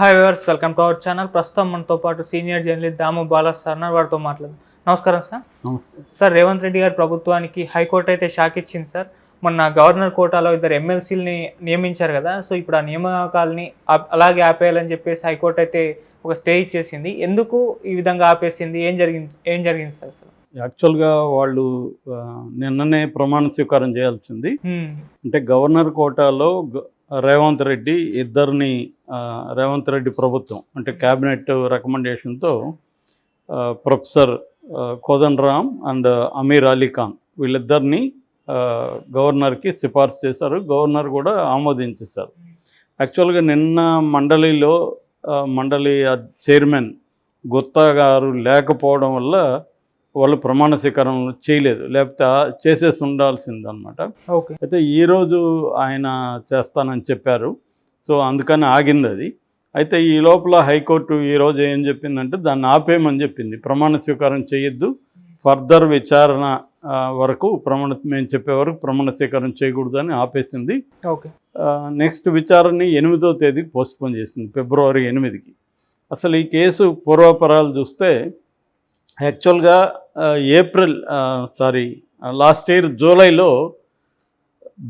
Hi viewers welcome to our channel ప్రస్తుతం మనతో పాటు senior journalist Damu Bala sir. వారితో మాట్లాడు నమస్కారం సార్ నమస్తే. సార్ రేవంత్ రెడ్డి గారి ప్రభుత్వానికి హైకోర్టు అయితే షాక్ ఇచ్చింది సార్ మొన్న గవర్నర్ కోటాలో ఇద్దరు ఎమ్మెల్సీలని నియమించారు కదా. సో ఇప్పుడు ఆ నియామకాలని ఆ- అలాగే ఆపేయాలని చెప్పేసి హైకోర్టు అయితే ఒక స్టే ఇచ్చేసింది. ఎందుకు ఈ విధంగా ఆపేసింది? ఏం జరిగింది ఏం జరిగింది సార్ అసలు యాక్చువల్గా వాళ్ళు నిన్ననే ప్రమాణ స్వీకారం చేయాల్సింది. అంటే గవర్నర్ కోటాలో గ- రేవంత్ రెడ్డి ఇద్దరిని రేవంత్ రెడ్డి ప్రభుత్వం అంటే క్యాబినెట్ రికమెండేషన్తో professor Kodandaram and Amir Ali Khan వీళ్ళిద్దరిని గవర్నర్కి సిఫార్సు చేశారు. గవర్నర్ కూడా ఆమోదించేశారు. యాక్చువల్గా నిన్న మండలిలో మండలి ఆ చైర్మన్ గుత్తా గారు లేకపోవడం వల్ల వాళ్ళు ప్రమాణ స్వీకారం చేయలేదు. లేకపోతే చేసేసి ఉండాల్సిందన్నమాట. ఓకే. అయితే ఈరోజు ఆయన చేస్తానని చెప్పారు. సో అందుకని ఆగింది అది. అయితే ఈ లోపల హైకోర్టు ఈరోజు ఏం చెప్పిందంటే దాన్ని ఆపేయమని చెప్పింది. ప్రమాణ స్వీకారం చేయొద్దు. ఫర్దర్ విచారణ వరకు ప్రమాణ మేము చెప్పే వరకు ప్రమాణ స్వీకారం చేయకూడదని ఆపేసింది. ఓకే. నెక్స్ట్ విచారణని ఎనిమిదో తేదీకి పోస్ట్పోన్ చేసింది ఫిబ్రవరి ఎనిమిదికి. అసలు ఈ కేసు పూర్వాపరాలు చూస్తే యాక్చువల్గా ఏప్రిల్ సారీ లాస్ట్ ఇయర్ జూలైలో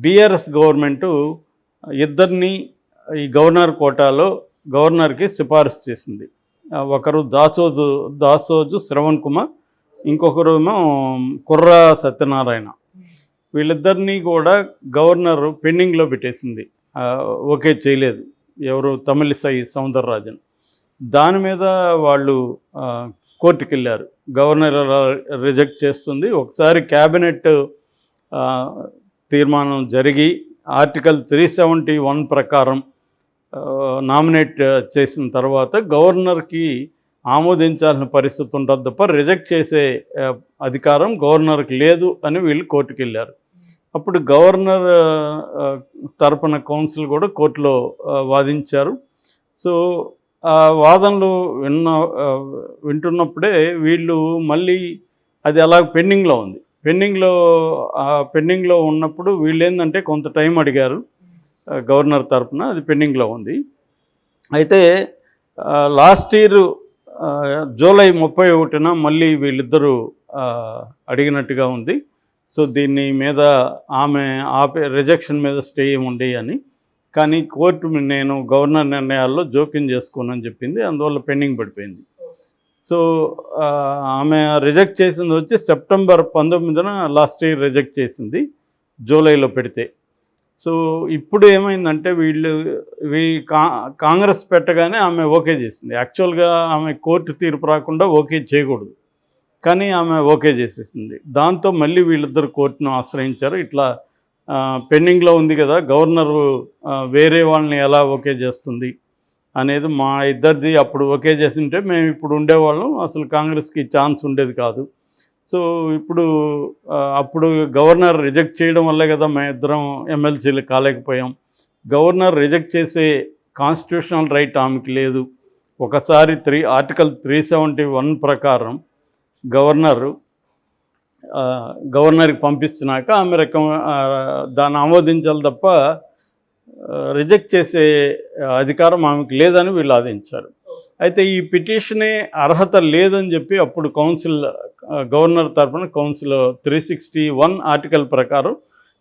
బీఆర్ఎస్ గవర్నమెంటు ఇద్దరిని ఈ గవర్నర్ కోటాలో గవర్నర్కి సిఫారసు చేసింది. ఒకరు దాసోజు దాసోజు శ్రవణ్ కుమార్ ఇంకొకరు ఏమో కుర్రా సత్యనారాయణ. వీళ్ళిద్దరినీ కూడా గవర్నర్ పెండింగ్లో పెట్టేసింది. ఓకే చేయలేదు. ఎవరు? తమిళిసై సౌందరరాజన్. దాని మీద వాళ్ళు ఆ, కోర్టుకి వెళ్ళారు గవర్నర్ రిజెక్ట్ చేస్తుంది. ఒకసారి క్యాబినెట్ తీర్మానం జరిగి ఆర్టికల్ త్రీ సెవెంటీ వన్ ప్రకారం నామినేట్ చేసిన తర్వాత గవర్నర్కి ఆమోదించాల్సిన పరిస్థితి ఉంటుంది తప్ప రిజెక్ట్ చేసే అధికారం గవర్నర్కి లేదు అని వీళ్ళు కోర్టుకి వెళ్ళారు అప్పుడు గవర్నర్ తరపున కౌన్సిల్ కూడా కోర్టులో వాదించారు. సో ఆ వాదనలు విన్న వింటున్నప్పుడే వీళ్ళు మళ్ళీ అది అలా పెండింగ్లో ఉంది. పెండింగ్లో పెండింగ్లో ఉన్నప్పుడు వీళ్ళు ఏంటంటే కొంత టైం అడిగారు. గవర్నర్ తరఫున అది పెండింగ్లో ఉంది. అయితే లాస్ట్ ఇయర్ జూలై ముప్పై ఒకటిన మళ్ళీ వీళ్ళిద్దరూ అడిగినట్టుగా ఉంది. సో దీన్ని మీద ఆమె ఆపే రిజెక్షన్ మీద స్టే ఉంది అని. కానీ కోర్టు నేను గవర్నర్ నిర్ణయాల్లో జోక్యం చేసుకోనని చెప్పింది. అందువల్ల పెండింగ్ పడిపోయింది. సో ఆమె రిజెక్ట్ చేసింది వచ్చి సెప్టెంబర్ పంతొమ్మిదిన లాస్ట్ ఇయర్ రిజెక్ట్ చేసింది. జూలైలో పెడితే. సో ఇప్పుడు ఏమైందంటే వీళ్ళు వీ కా కాంగ్రెస్ పెట్టగానే ఆమె ఓకే చేసింది. యాక్చువల్గా ఆమె కోర్టు తీర్పు రాకుండా ఓకే చేయకూడదు. కానీ ఆమె ఓకే చేసేసింది. దాంతో మళ్ళీ వీళ్ళిద్దరు కోర్టును ఆశ్రయించారు. ఇట్లా పెండింగ్లో ఉంది కదా గవర్నరు వేరే వాళ్ళని ఎలా ఓకే చేస్తుంది అనేది మా ఇద్దరిది అప్పుడు ఓకే చేసింటే మేము ఇప్పుడు ఉండేవాళ్ళం. అసలు కాంగ్రెస్కి ఛాన్స్ ఉండేది కాదు. సో ఇప్పుడు అప్పుడు గవర్నర్ రిజెక్ట్ చేయడం వల్లే కదా మేము ఇద్దరం ఎమ్మెల్సీలు కాలేకపోయాం. గవర్నర్ రిజెక్ట్ చేసే కాన్స్టిట్యూషనల్ రైట్ ఆమెకి లేదు. ఒకసారి three article three seventy one ప్రకారం గవర్నరు గవర్నర్కి పంపించినాక ఆమె రకం దాన్ని ఆమోదించాలి తప్ప రిజెక్ట్ చేసే అధికారం ఆమెకు లేదని వీళ్ళు ఆదించారు అయితే ఈ పిటిషనే అర్హత లేదని చెప్పి అప్పుడు కౌన్సిల్ గవర్నర్ తరఫున council three sixty one article ప్రకారం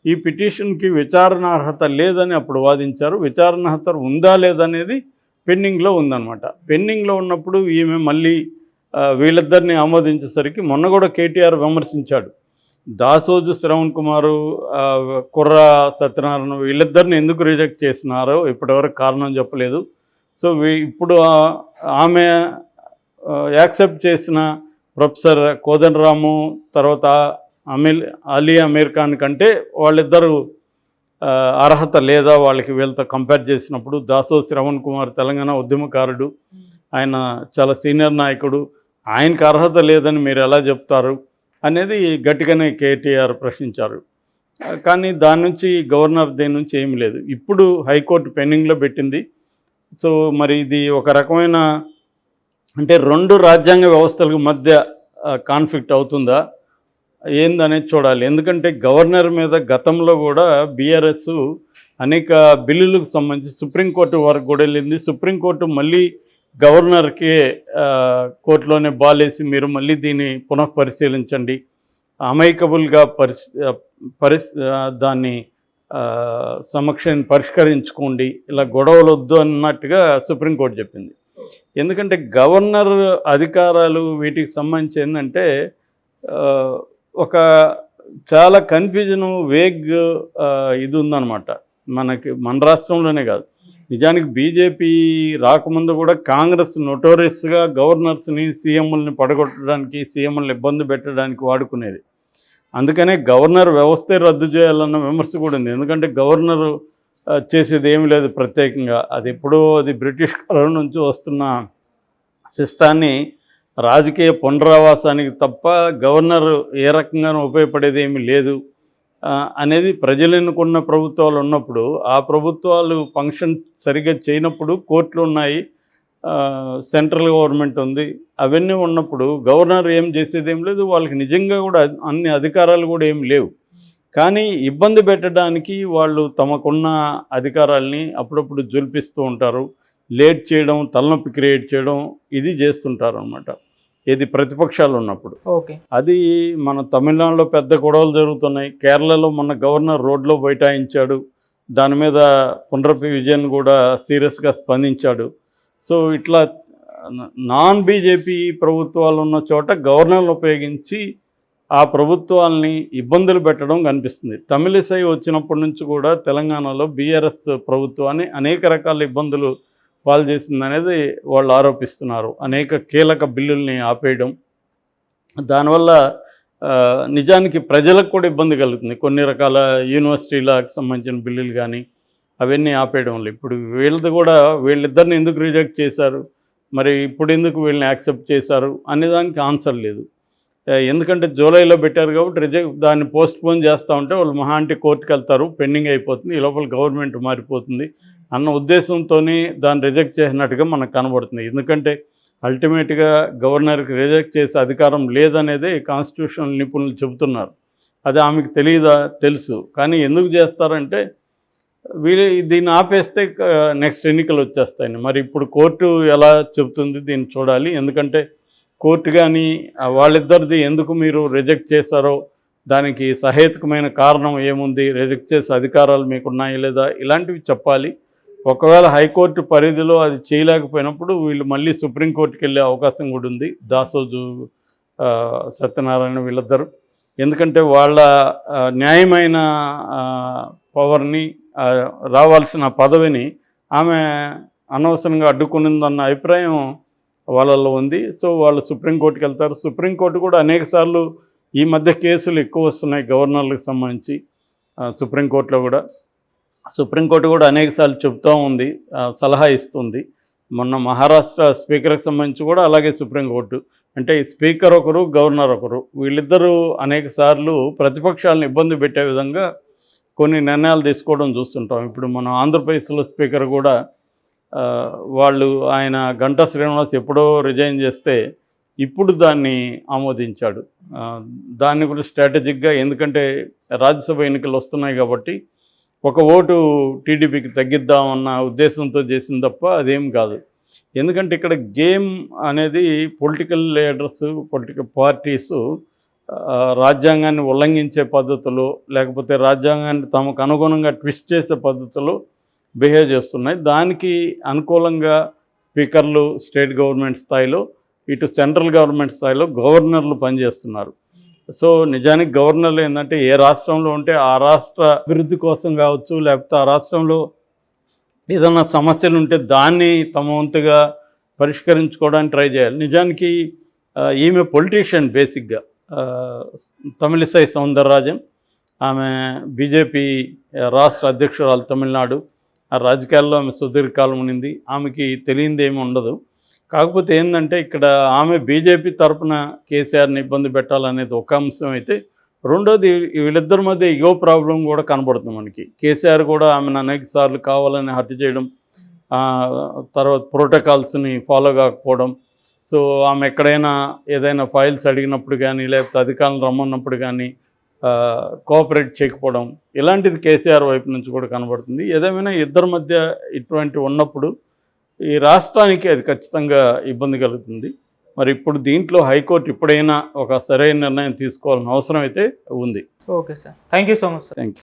ఈ పిటిషన్కి విచారణ అర్హత లేదని అప్పుడు వాదించారు. విచారణ అర్హత ఉందా లేదనేది పెండింగ్లో ఉందన్నమాట. పెండింగ్లో ఉన్నప్పుడు ఈమె మళ్ళీ వీళ్ళిద్దరిని ఆమోదించేసరికి మొన్న కూడా కేటీఆర్ విమర్శించాడు. దాసోజు శ్రవణ్ కుమారు కుర్ర సత్యనారాయణ వీళ్ళిద్దరిని ఎందుకు రిజెక్ట్ చేసినారో ఇప్పటివరకు కారణం చెప్పలేదు. సో ఇప్పుడు ఆమె యాక్సెప్ట్ చేసిన ప్రొఫెసర్ కోదన్ రాము తర్వాత అమీల్ అలీ అమీర్ ఖాన్ కంటే వాళ్ళిద్దరూ అర్హత లేదా వాళ్ళకి వీళ్ళతో కంపేర్ చేసినప్పుడు దాసో శ్రవణ్ కుమార్ తెలంగాణ ఉద్యమకారుడు. ఆయన చాలా సీనియర్ నాయకుడు. ఆయనకి అర్హత లేదని మీరు ఎలా చెప్తారు అనేది గట్టిగానే కేటీఆర్ ప్రశ్నించారు. కానీ దాని నుంచి గవర్నర్ దేని నుంచి ఏమీ లేదు. ఇప్పుడు హైకోర్టు పెండింగ్లో పెట్టింది. సో మరి ఇది ఒక రకమైన అంటే రెండు రాజ్యాంగ వ్యవస్థలకు మధ్య కాన్ఫ్లిక్ట్ అవుతుందా? ఏందనేది చూడాలి. ఎందుకంటే గవర్నర్ మీద గతంలో కూడా బీఆర్ఎస్ అనేక బిల్లులకు సంబంధించి సుప్రీంకోర్టు వరకు కూడా వెళ్ళింది. సుప్రీంకోర్టు మళ్ళీ గవర్నర్కి కోర్టులోనే బాలేసి మీరు మళ్ళీ దీన్ని పునః పరిశీలించండి అమైకబుల్గా పరిస్ పరిస్ దాన్ని సమక్షని సమక్షాన్ని పరిష్కరించుకోండి. ఇలా గొడవలు వద్దు అన్నట్టుగా సుప్రీంకోర్టు చెప్పింది. ఎందుకంటే గవర్నర్ అధికారాలు వీటికి సంబంధించి ఏంటంటే ఒక చాలా కన్ఫ్యూజను వేగ్ ఇది ఉందన్నమాట. మనకి మన రాష్ట్రంలోనే కాదు. నిజానికి బీజేపీ రాకముందు కూడా కాంగ్రెస్ నొటోరియస్గా గవర్నర్స్ని సీఎంలని పడగొట్టడానికి సీఎంలను ఇబ్బంది పెట్టడానికి వాడుకునేది. అందుకనే గవర్నర్ వ్యవస్థే రద్దు చేయాలన్న విమర్శ కూడా ఉంది. ఎందుకంటే గవర్నర్ చేసేది ఏమి లేదు ప్రత్యేకంగా. అది ఎప్పుడో అది బ్రిటిష్ కాలం నుంచి వస్తున్న సిస్టాన్ని రాజకీయ పునరావాసానికి తప్ప గవర్నర్ ఏ రకంగానూ ఉపయోగపడేది ఏమీ లేదు అనేది ప్రజలు ఎన్నుకున్న ప్రభుత్వాలు ఉన్నప్పుడు ఆ ప్రభుత్వాలు ఫంక్షన్ సరిగ్గా చేయనప్పుడు కోర్టులు ఉన్నాయి సెంట్రల్ గవర్నమెంట్ ఉంది. అవన్నీ ఉన్నప్పుడు గవర్నర్ ఏం చేసేది ఏం లేదు వాళ్ళకి నిజంగా కూడా అన్ని అధికారాలు కూడా ఏం లేవు. కానీ ఇబ్బంది పెట్టడానికి వాళ్ళు తమకున్న అధికారాల్ని అప్పుడప్పుడు జుల్పిస్తూ ఉంటారు. లేట్ చేయడం తలనొప్పి క్రియేట్ చేయడం ఇది చేస్తుంటారు అనమాట ఇది ప్రతిపక్షాలు ఉన్నప్పుడు. ఓకే. అది మన తమిళనాడులో పెద్ద గొడవలు జరుగుతున్నాయి. కేరళలో మొన్న గవర్నర్ రోడ్లో బైఠాయించాడు. దాని మీద పునరపి విజయన్ కూడా సీరియస్గా స్పందించాడు. సో ఇట్లా నాన్ బీజేపీ ప్రభుత్వాలు ఉన్న చోట గవర్నర్లు ఉపయోగించి ఆ ప్రభుత్వాలని ఇబ్బందులు పెట్టడం కనిపిస్తుంది. తమిళిసై వచ్చినప్పటి నుంచి కూడా తెలంగాణలో బీఆర్ఎస్ ప్రభుత్వాన్ని అనేక రకాల ఇబ్బందులు పాలు చేసింది అనేది వాళ్ళు ఆరోపిస్తున్నారు. అనేక కీలక బిల్లుల్ని ఆపేయడం. దానివల్ల నిజానికి ప్రజలకు కూడా ఇబ్బంది కలుగుతుంది. కొన్ని రకాల యూనివర్సిటీలకు సంబంధించిన బిల్లులు కానీ అవన్నీ ఆపేయడం వల్ల. ఇప్పుడు వీళ్ళది కూడా వీళ్ళిద్దరిని ఎందుకు రిజెక్ట్ చేశారు? మరి ఇప్పుడు ఎందుకు వీళ్ళని యాక్సెప్ట్ చేశారు? అనే దానికి ఆన్సర్ లేదు. ఎందుకంటే జూలైలో పెట్టారు కాబట్టి రిజెక్ట్ దాన్ని పోస్ట్పోన్ చేస్తూ ఉంటే వాళ్ళు మహా అంటే కోర్టుకు వెళ్తారు పెండింగ్ అయిపోతుంది ఈ లోపల గవర్నమెంట్ మారిపోతుంది అన్న ఉద్దేశంతోనే దాన్ని రిజెక్ట్ చేసినట్టుగా మనకు కనబడుతుంది. ఎందుకంటే అల్టిమేట్గా గవర్నర్కి రిజెక్ట్ చేసే అధికారం లేదనేదే కాన్స్టిట్యూషనల్ నిపుణులు చెబుతున్నారు. అది ఆమెకు తెలియదా తెలుసు. కానీ ఎందుకు చేస్తారంటే వీళ్ళు దీన్ని ఆపేస్తే నెక్స్ట్ ఎన్నికలు వచ్చేస్తాయని. మరి ఇప్పుడు కోర్టు ఎలా చెబుతుంది దీన్ని చూడాలి. ఎందుకంటే కోర్టు కానీ వాళ్ళిద్దరిది ఎందుకు మీరు రిజెక్ట్ చేశారో దానికి సహేతుకమైన కారణం ఏముంది? రిజెక్ట్ చేసే అధికారాలు మీకు ఉన్నాయా లేదా? ఇలాంటివి చెప్పాలి. ఒకవేళ హైకోర్టు పరిధిలో అది చేయలేకపోయినప్పుడు వీళ్ళు మళ్ళీ సుప్రీంకోర్టుకి వెళ్ళే అవకాశం కూడా ఉంది. దాసోజు సత్యనారాయణ వీళ్ళిద్దరు. ఎందుకంటే వాళ్ళ న్యాయమైన పవర్ని రావాల్సిన పదవిని ఆమె అనవసరంగా అడ్డుకునిందన్న అభిప్రాయం వాళ్ళల్లో ఉంది. సో వాళ్ళు సుప్రీంకోర్టుకి వెళ్తారు. సుప్రీంకోర్టు కూడా అనేక సార్లు ఈ మధ్య కేసులు ఎక్కువ వస్తున్నాయి గవర్నర్లకు సంబంధించి సుప్రీంకోర్టులో కూడా. సుప్రీంకోర్టు కూడా అనేకసార్లు చెప్తూ ఉంది సలహా ఇస్తుంది. మొన్న మహారాష్ట్ర స్పీకర్కి సంబంధించి కూడా అలాగే సుప్రీంకోర్టు అంటే ఈ స్పీకర్ ఒకరు గవర్నర్ ఒకరు వీళ్ళిద్దరూ అనేక సార్లు ప్రతిపక్షాలను ఇబ్బంది పెట్టే విధంగా కొన్ని నిర్ణయాలు తీసుకోవడం చూస్తుంటాం. ఇప్పుడు మనం ఆంధ్రప్రదేశ్లో స్పీకర్ కూడా వాళ్ళు ఆయన గంటా శ్రీనివాస్ ఎప్పుడో రిజైన్ చేస్తే ఇప్పుడు దాన్ని ఆమోదించాడు. దాన్ని కూడా స్ట్రాటజిక్గా ఎందుకంటే రాజ్యసభ ఎన్నికలు వస్తున్నాయి కాబట్టి ఒక ఓటు టీడీపీకి తగ్గిద్దామన్న ఉద్దేశంతో చేసింది తప్ప అదేం కాదు. ఎందుకంటే ఇక్కడ గేమ్ అనేది పొలిటికల్ లీడర్స్ పొలిటికల్ పార్టీసు రాజ్యాంగాన్ని ఉల్లంఘించే పద్ధతులు లేకపోతే రాజ్యాంగాన్ని తమకు అనుగుణంగా ట్విస్ట్ చేసే పద్ధతులు బిహేవ్ చేస్తున్నాయి. దానికి అనుకూలంగా స్పీకర్లు స్టేట్ గవర్నమెంట్ స్థాయిలో ఇటు సెంట్రల్ గవర్నమెంట్ స్థాయిలో గవర్నర్లు పనిచేస్తున్నారు. సో నిజానికి గవర్నర్లు ఏంటంటే ఏ రాష్ట్రంలో ఉంటే ఆ రాష్ట్ర అభివృద్ధి కోసం కావచ్చు లేకపోతే ఆ రాష్ట్రంలో ఏదైనా సమస్యలు ఉంటే దాన్ని తమ వంతుగా పరిష్కరించుకోవడానికి ట్రై చేయాలి. నిజానికి ఈమె పొలిటీషియన్ బేసిక్గా. తమిళిసై సౌందరరాజన్ ఆమె బీజేపీ రాష్ట్ర అధ్యక్షురాలు తమిళనాడు. ఆ రాజకీయాల్లో ఆమె సుదీర్ఘకాలం ఉండింది. ఆమెకి తెలియంది ఏమి ఉండదు. కాకపోతే ఏంటంటే ఇక్కడ ఆమె బీజేపీ తరఫున కేసీఆర్ని ఇబ్బంది పెట్టాలనేది ఒక అంశం అయితే రెండోది వీళ్ళిద్దరి మధ్య ఇగో ప్రాబ్లం కూడా కనబడుతుంది మనకి. కేసీఆర్ కూడా ఆమెను అనేక సార్లు కావాలని హత్య చేయడం తర్వాత ప్రోటోకాల్స్ని ఫాలో కాకపోవడం. సో ఆమె ఎక్కడైనా ఏదైనా ఫైల్స్ అడిగినప్పుడు కానీ లేకపోతే అధికారులు రమ్మన్నప్పుడు కానీ కోఆపరేట్ చేయకపోవడం ఇలాంటిది కేసీఆర్ వైపు నుంచి కూడా కనబడుతుంది. ఏదేమైనా ఇద్దరి మధ్య ఇటువంటి ఉన్నప్పుడు ఈ రాష్ట్రానికి అది ఖచ్చితంగా ఇబ్బంది కలుగుతుంది. మరి ఇప్పుడు దీంట్లో హైకోర్టు ఇప్పుడైనా ఒక సరైన నిర్ణయం తీసుకోవాల్సిన అవసరం అయితే ఉంది. Okay sir. Thank you so much sir. Thank you